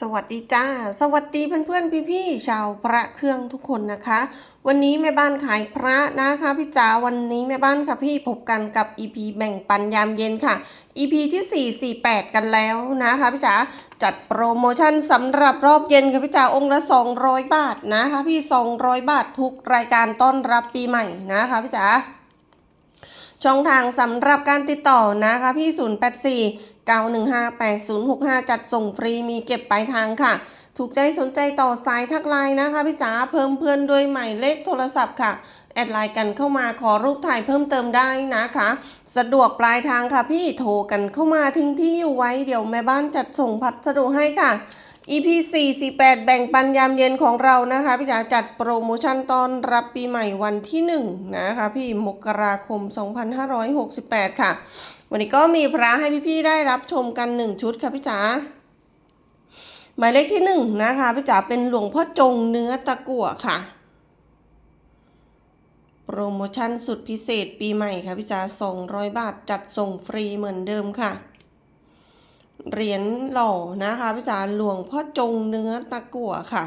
สวัสดีจ้า สวัสดีเพื่อนๆพี่ๆชาวพระเครื่องทุกคนนะคะ วันนี้แม่บ้านขายพระนะคะพี่จ๋าวันนี้แม่บ้านค่ะพี่พบกันกับ EP แบ่งปันยามเย็นค่ะ EP ที่ 448 กันแล้วนะคะพี่จ๋าจัดโปรโมชั่นสำหรับรอบเย็นค่ะพี่จ๋าองค์ละ 200 บาทนะคะพี่ 200 บาททุกรายการต้อนรับปีใหม่นะคะพี่จ๋าช่องทางสำหรับการติดต่อนะคะพี่ 084 915 8065 จัดส่งฟรีมีเก็บปลายทางค่ะ ถูกใจสนใจต่อสายทักไลน์นะคะพี่จ๋าเพิ่มเพื่อนด้วยหมายเลขโทรศัพท์ค่ะ แอดไลน์กันเข้ามาขอรูปถ่ายเพิ่มเติมได้นะคะ สะดวกปลายทางค่ะพี่โทรกันเข้ามาทิ้งที่อยู่ไว้เดี๋ยวแม่บ้านจัดส่งพัสดุให้ค่ะ EP 48แบ่งปันยามเย็นของเรานะคะพี่จ๋าจัดโปรโมชั่นตอนรับปีใหม่วันที่ 1 นะคะพี่มกราคม 2568 ค่ะ วันนี้ก็มีพระให้พี่ๆได้รับชมกัน 1 ชุดค่ะพี่จ๋าหมายเลขที่1นนะคะพี่จ๋าเป็นหลวงพ่อจงเนื้อตะกั่วค่ะ โปรโมชั่นสุดพิเศษปีใหม่ค่ะพี่จ๋า200 บาทจัดส่งฟรีเหมือนเดิมค่ะ เหรียญหล่อนะคะพี่จ๋าหลวงพ่อจงเนื้อตะกั่วค่ะ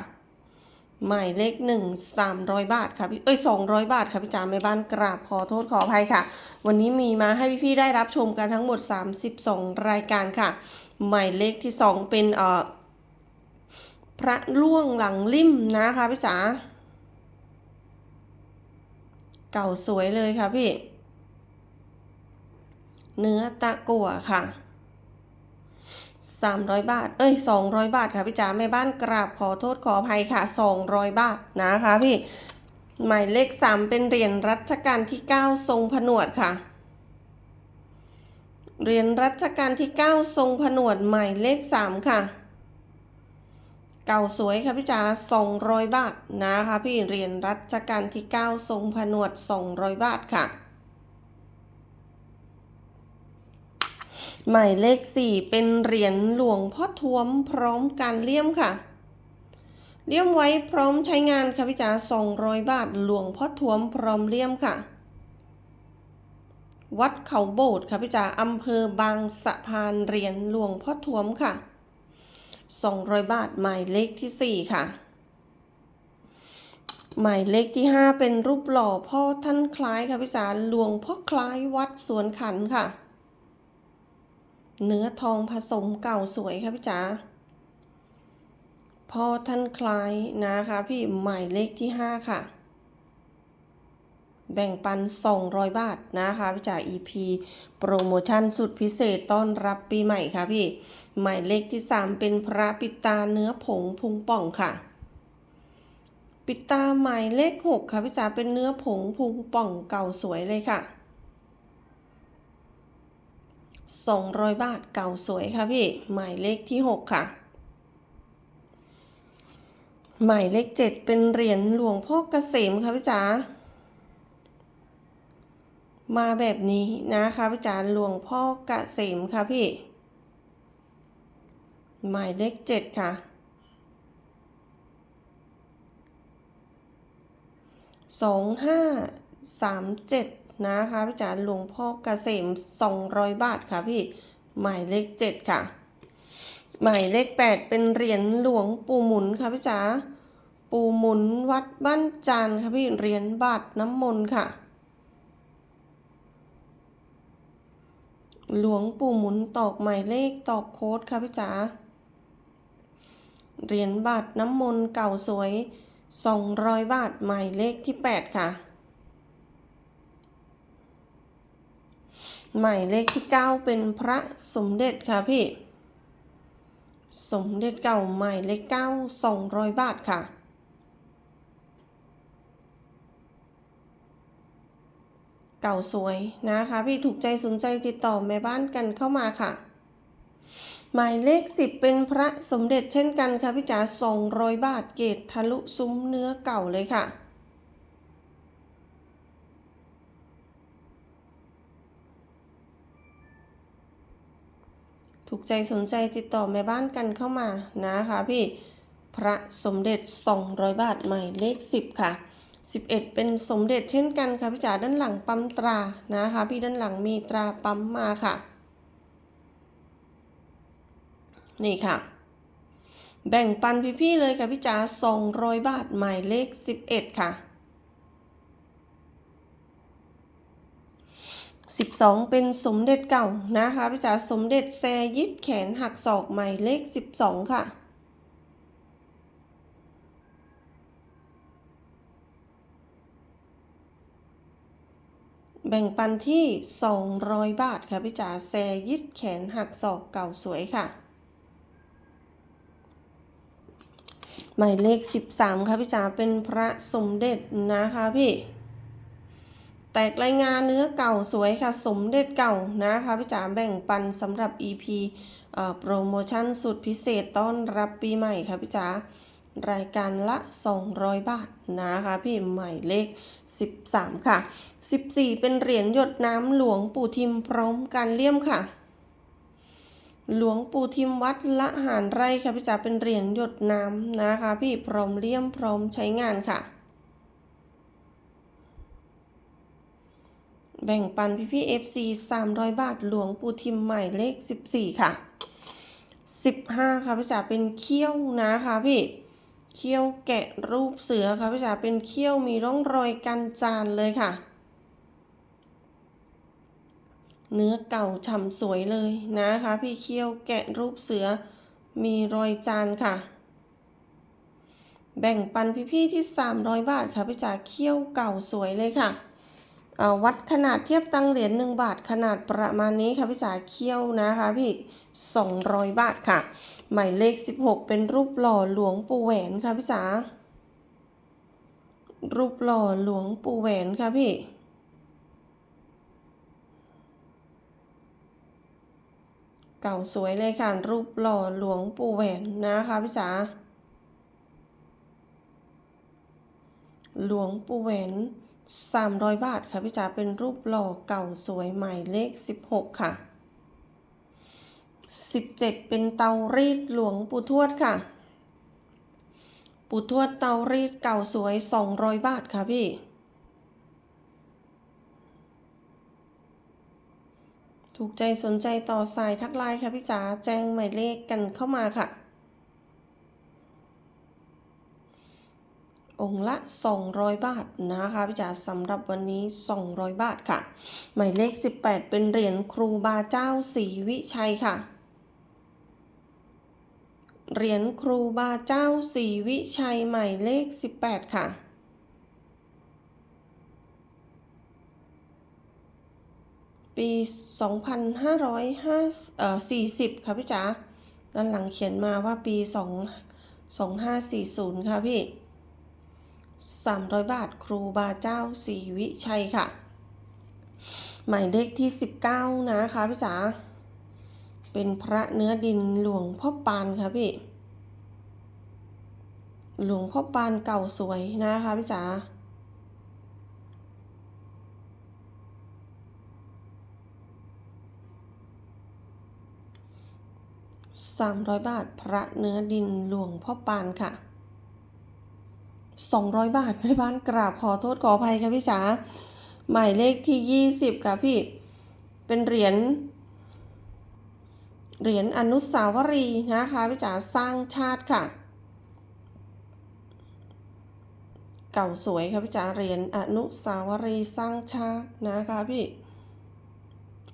หมายเลขหนึ่งสามร้อยบาทค่ะพี่เอ้ยสองร้อยบาทค่ะพี่จ๋าแม่บ้านกราบขอโทษขออภัยค่ะ วันนี้มีมาให้พี่ๆได้รับชมกันทั้งหมด32รายการค่ะ หมายเลขที่2เป็นเอ่อพระล่วงหลังลิ่มนะคะพี่จ๋าเก่าสวยเลยค่ะพี่ เนื้อตะกั่วค่ะ 300 บาท เอ้ย 200 บาทค่ะพี่จ๋าแม่บ้านกราบขอโทษขออภัยค่ะ 200 บาทนะคะพี่ หมายเลข 3 เป็นเหรียญรัชกาลที่ 9 ทรงผนวดค่ะ เหรียญรัชกาลที่ 9 ทรงผนวดหมายเลข 3 ค่ะ เก่าสวยค่ะพี่จ๋า200 บาทนะคะพี่ เหรียญรัชกาลที่ 9 ทรงผนวด 200 บาทค่ะ หมายเลข 4 เป็นเหรียญหลวงพ่อทวมพร้อมการเลี่ยมค่ะ เลี่ยมไว้พร้อมใช้งานค่ะพี่จ๋า200 บาทหลวงพ่อทวมพร้อมเลี่ยมค่ะ วัดเขาโบสถ์ค่ะพี่จ๋าอำเภอบางสะพานเหรียญหลวงพ่อทวมค่ะ 200 บาทหมายเลขที่ 4 ค่ะหมายเลขที่ 5 เป็นรูปหล่อพ่อท่านคล้ายค่ะพี่จ๋าหลวงพ่อคล้ายวัดสวนขันค่ะ เนื้อทองผสมเก่าสวยค่ะพี่จ๋าพอท่านคล้ายนะคะพี่หมายเลขที่ 5 ค่ะ แบ่งปัน 200 บาทนะคะพี่จ๋า EP โปรโมชั่นสุดพิเศษต้อนรับปีใหม่ค่ะพี่ หมายเลขที่ 3 เป็นพระปิตาเนื้อผงพุงป่องค่ะ ปิตาหมายเลข 6 ค่ะพี่จ๋าเป็นเนื้อผงพุงป่องเก่าสวยเลยค่ะ 200 บาทเก่าสวยค่ะพี่ หมายเลขที่ 6 ค่ะ หมายเลข 7 เป็นเหรียญหลวงพ่อเกษมค่ะพี่จ๋ามาแบบนี้นะคะพี่จ๋าหลวงพ่อเกษมค่ะพี่ หมายเลข 7 ค่ะสองห้าสามเจ็ด นะคะพี่จ๋าหลวงพ่อเกษมสองร้อยบาทค่ะพี่ หมายเลขเจ็ดค่ะ หมายเลขแปดเป็นเหรียญหลวงปู่หมุนค่ะพี่จ๋าปู่หมุนวัดบ้านจานค่ะพี่เหรียญบาทน้ำมนต์ค่ะ หลวงปู่หมุนตอกหมายเลขตอกโค้ดค่ะพี่จ๋าเหรียญบาทน้ำมนต์เก่าสวย 200 บาทหมายเลขที่ 8 ค่ะ หมายเลขที่ 9 เป็นพระสมเด็จค่ะพี่ สมเด็จเก่าหมายเลข9 200บาทค่ะ เก่าสวยนะคะ พี่ถูกใจสนใจติดต่อแม่บ้านกันเข้ามาค่ะ หมายเลข 10 เป็นพระสมเด็จเช่นกันค่ะพี่จ๋า200 บาทเกตทะลุซุ้มเนื้อเก่าเลยค่ะ ถูกใจสนใจติดต่อแม่บ้านกันเข้ามานะคะพี่พระสมเด็จ 200 บาทใหมายเลข 10 ค่ะ 11 เป็นสมเด็จเช่นกันค่ะพี่จ๋าด้านหลังปั๊มตรานะคะ พี่ด้านหลังมีตราปั๊มมาค่ะ นี่ค่ะ แบ่งปันพี่ๆเลยค่ะพี่จ๋า200 บาทใหมายเลข 11 ค่ะ 12 เป็นสมเด็จเก่านะคะพี่จ๋าสมเด็จแซยิดแขนหักศอกใหมายเลข 12 ค่ะแบ่งปันที่ 200 บาทค่ะพี่จ๋าแซยิดแขนหักศอกเก่าสวยค่ะ หมายเลข 13 ค่ะพี่จ๋าเป็นพระสมเด็จนะคะพี่ แตกรายงานเนื้อเก่าสวยค่ะ สมเด็จเก่านะคะพี่จ๋าแบ่งปันสำหรับ EP โปรโมชั่นสุดพิเศษต้อนรับปีใหม่ค่ะพี่จ๋ารายการละ 200 บาทนะคะพี่หมายเลข 13 ค่ะ 14 เป็นเหรียญหยดน้ำหลวงปู่ทิมพร้อมการเลี่ยมค่ะ หลวงปู่ทิมวัดละหารไร่ค่ะพี่จ๋าเป็นเหรียญหยดน้ำนะคะ พี่พร้อมเลี่ยมพร้อมใช้งานค่ะ แบ่งปันพี่พี่ FC 300บาทหลวงปู่ทิมใหมายเลข14ค่ะ15ค่ะพี่จ๋าเป็นเขี้ยวนะคะพี่เขี้ยวแกะรูปเสือค่ะพี่จ๋าเป็นเขี้ยวมีร่องรอยกันจานเลยค่ะ เนื้อเก่าฉ่ำสวยเลยนะคะ พี่เขี้ยวแกะรูปเสือมีรอยจานค่ะ แบ่งปันพี่ๆที่ 300 บาทค่ะพี่จ๋าเขี้ยวเก่าสวยเลยค่ะ วัดขนาดเทียบตังเหรียญ1บาทขนาดประมาณนี้ค่ะพี่จ๋าเขี้ยวนะคะพี่ 200 บาทค่ะ หมายเลข 16 เป็นรูปหล่อหลวงปู่แหวนค่ะพี่จ๋ารูปหล่อหลวงปู่แหวนค่ะพี่ เก่าสวยเลยค่ะ รูปหล่อหลวงปู่แหวนนะคะพี่จ๋าหลวงปู่แหวน 300 บาทค่ะพี่จ๋าเป็นรูปหล่อเก่าสวยใหมายเลข 16 ค่ะ 17 เป็นเตารีดหลวงปู่ทวดค่ะ ปู่ทวดเตารีดเก่าสวย 200 บาทค่ะพี่ ถูกใจสนใจต่อสายทักไลน์ค่ะพี่จ๋าแจ้งหมายเลขกันเข้ามาค่ะ องค์ละ 200 บาทนะคะพี่จ๋าสำหรับวันนี้ 200 บาทค่ะ หมายเลข 18 เป็นเหรียญครูบาเจ้าศรีวิชัยค่ะ เหรียญครูบาเจ้าศรีวิชัยหมายเลข 18 ค่ะปี 2540 ค่ะพี่จ๋าด้านหลังเขียนมาว่าปี 2 2540 ค่ะพี่ 300 บาทครูบาเจ้าศรีวิชัยค่ะ หมายเลขที่ 19 นะคะพี่จ๋าเป็นพระเนื้อดินหลวงพ่อปานค่ะพี่ หลวงพ่อปานเก่าสวยนะคะพี่จ๋า300 บาทพระเนื้อดินหลวงพ่อปานค่ะ 200 บาทแม่บ้านกราบขอโทษขออภัยค่ะพี่จ๋าหมายเลขที่ 20 ค่ะพี่ เป็นเหรียญเหรียญอนุสาวรีย์นะคะพี่จ๋าสร้างชาติค่ะ เก่าสวยค่ะพี่จ๋าเหรียญอนุสาวรีย์สร้างชาตินะคะพี่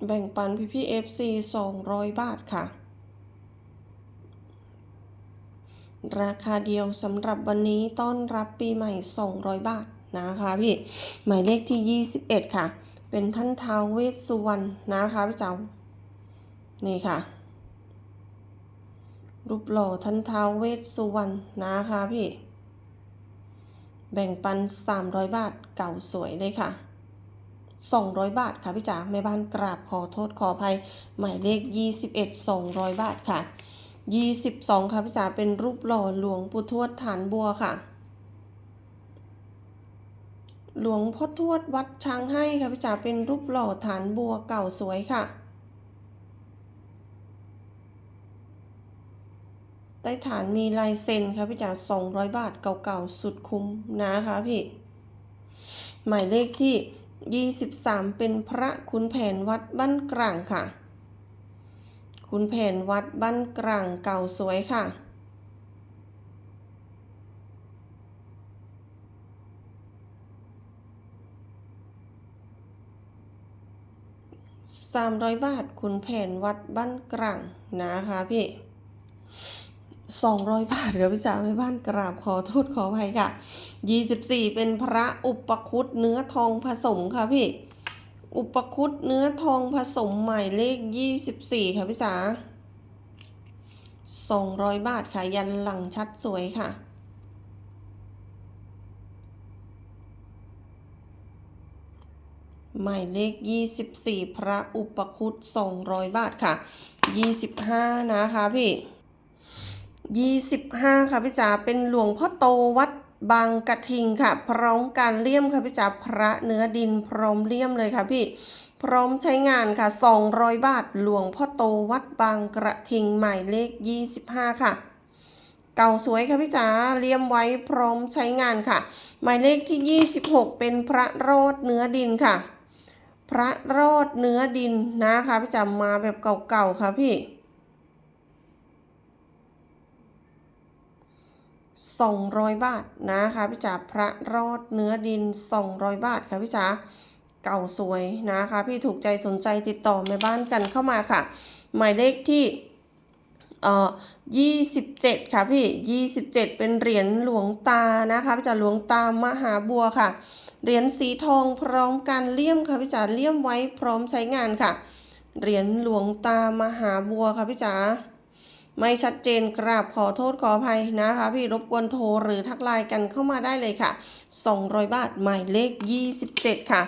แบ่งปันพี่พี่ FC 200บาทค่ะ ราคาเดียวสำหรับวันนี้ต้อนรับปีใหม่ 200 บาทนะคะพี่ หมายเลขที่ 21 ค่ะ เป็นท่านท้าวเวสสุวรรณนะคะพี่เจ้า นี่ค่ะ รูปหล่อท่านท้าวเวสสุวรรณนะคะพี่ แบ่งปัน 300 บาทเก่าสวยเลยค่ะ200 บาทค่ะพี่จ๋าแม่บ้านกราบขอโทษขออภัย หมายเลข 21 200 บาทค่ะ 22 ค่ะพี่จ๋าเป็นรูปหล่อหลวงปู่ทวดฐานบัวค่ะ หลวงพ่อทวดวัดช้างให้ค่ะพี่จ๋าเป็นรูปหล่อฐานบัวเก่าสวยค่ะ ใต้ฐานมีลายเซ็นค่ะพี่จ๋า200 บาทเก่าๆสุดคุ้มนะคะพี่หมายเลขที่ 23 เป็นพระคุณแผนวัดบ้านกลางค่ะ คุณเพนวัดบ้านกลางเก่าสวยค่ะ สามร้อยบาท คุณเพนวัดบ้านกลางนะคะพี่สองร้อยบาทเดี๋ยวพี่จ๋าแม่บ้านกราบขอโทษขออภัยค่ะยี่สิบสี่เป็นพระอุปคุตเนื้อทองผสมค่ะพี่ อุปคุตเนื้อทองผสมใหม่เลข 24 ค่ะพี่จ๋า200 บาทค่ะ ยันหลังชัดสวยค่ะ หมายเลข 24 พระอุปคุต200 บาทค่ะ 25 นะคะพี่ 25 ค่ะพี่จ๋าเป็นหลวงพ่อโตวัด บางกระทิงค่ะ พร้อมการเลี่ยมค่ะพี่จ๋าพระเนื้อดินพร้อมเลี่ยมเลยค่ะพี่ พร้อมใช้งานค่ะ 200 บาทหลวงพ่อโตวัดบางกระทิงหมายเลข 25 ค่ะ เก่าสวยค่ะพี่จ๋าเลี่ยมไว้พร้อมใช้งานค่ะ หมายเลขที่ 26 เป็นพระโรดเนื้อดินค่ะ พระโรดเนื้อดินนะคะพี่จ๋ามาแบบเก่าๆค่ะพี่ 200 บาทนะคะพี่จ๋าพระรอดเนื้อดิน 200 บาทค่ะพี่จ๋าเก่าสวยนะคะ พี่ถูกใจสนใจติดต่อแม่บ้านกันเข้ามาค่ะ หมายเลขที่เอ่อ27 ค่ะพี่ 27 เป็นเหรียญหลวงตานะคะพี่จ๋าหลวงตามหาบัวค่ะ เหรียญสีทองพร้อมการเลี่ยมค่ะพี่จ๋าเลี่ยมไว้พร้อมใช้งานค่ะ เหรียญหลวงตามหาบัวค่ะพี่จ๋า ไม่ชัดเจนกราบขอโทษขออภัยนะคะ พี่รบกวนโทรหรือทักไลน์กันเข้ามาได้เลยค่ะ 200 บาทหมายเลข 27 ค่ะ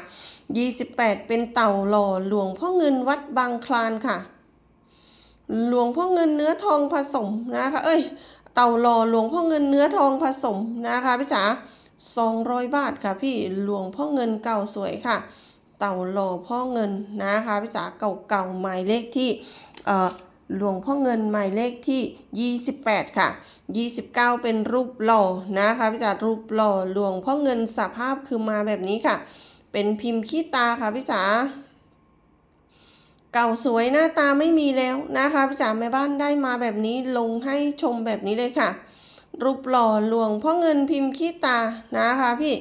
28 เป็นเต่าหล่อหลวงพ่อเงินวัดบางคลานค่ะ หลวงพ่อเงินเนื้อทองผสมนะคะ เอ้ย เต่าหล่อหลวงพ่อเงินเนื้อทองผสมนะคะพี่จ๋า200 บาทค่ะพี่หลวงพ่อเงินเก่าสวยค่ะ เต่าหล่อพ่อเงินนะคะพี่จ๋าเก่าๆหมายเลขที่เอ่อ หลวงพ่อเงินหมายเลขที่ 28 ค่ะ 29 เป็นรูปหล่อนะคะพี่จ๋ารูปหล่อหลวงพ่อเงินสภาพคือมาแบบนี้ค่ะ เป็นพิมพ์ขี้ตาค่ะพี่จ๋าเก่าสวยหน้าตาไม่มีแล้วนะคะพี่จ๋าแม่บ้านได้มาแบบนี้ลงให้ชมแบบนี้เลยค่ะ รูปหล่อหลวงพ่อเงินพิมพ์ขี้ตานะคะพี่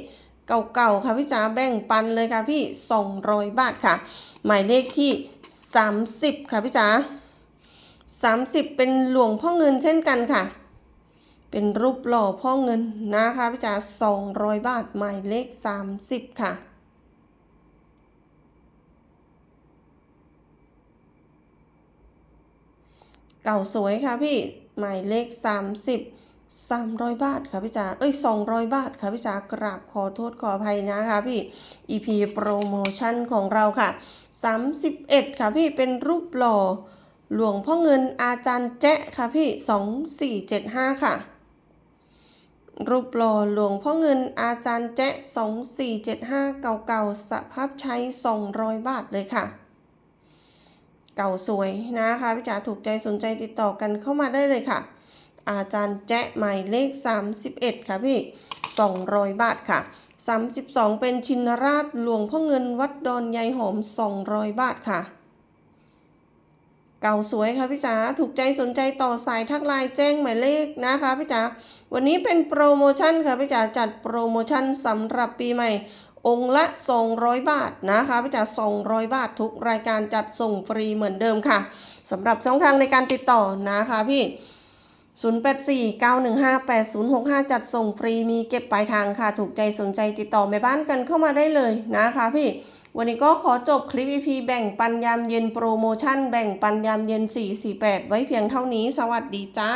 เก่าๆค่ะพี่จ๋าแบ่งปันเลยค่ะพี่ 200 บาทค่ะ หมายเลขที่ 30 ค่ะพี่จ๋า 30 เป็นหลวงพ่อเงินเช่นกันค่ะ เป็นรูปหล่อพ่อเงินนะคะพี่จ๋า200 บาทหมายเลข 30 ค่ะเก่าสวยค่ะพี่หมายเลข 30 300 บาทค่ะพี่จ๋าเอ้ย 200 บาทค่ะพี่จ๋ากราบขอโทษขออภัยนะคะพี่ EP โปรโมชั่นของเราค่ะ 31 ค่ะพี่เป็นรูปหล่อ หลวงพ่อเงินอาจารย์แจ๊ะค่ะพี่2475ค่ะ รูปหล่อหลวงพ่อเงินอาจารย์แจ๊ะ2475เก่าๆสภาพใช้200บาทเลยค่ะ เก่าสวยนะคะพี่จ๋าถูกใจสนใจติดต่อกันเข้ามาได้เลยค่ะ อาจารย์แจ๊ะหมายเลข31ค่ะพี่200บาทค่ะ32เป็นชินราชหลวงพ่อเงินวัดดอนยายหอม200บาทค่ะ เก่าสวยค่ะพี่จ๋าถูกใจสนใจต่อสายทักไลน์แจ้งหมายเลขนะคะพี่จ๋าวันนี้เป็นโปรโมชั่นค่ะพี่จ๋าจัดโปรโมชั่นสำหรับปีใหม่ องค์ละ 200 บาทนะคะพี่จ๋า200 บาททุกรายการจัดส่งฟรีเหมือนเดิมค่ะสำหรับช่องทางในการติดต่อนะคะพี่0849158065 จัดส่งฟรีมีเก็บปลายทางค่ะ ถูกใจสนใจติดต่อแม่บ้านกันเข้ามาได้เลยนะคะพี่ วันนี้ก็ขอจบคลิป EP แบ่งปันยามเย็นโปรโมชั่น แบ่งปันยามเย็น 48 ไว้เพียงเท่านี้ สวัสดีจ้า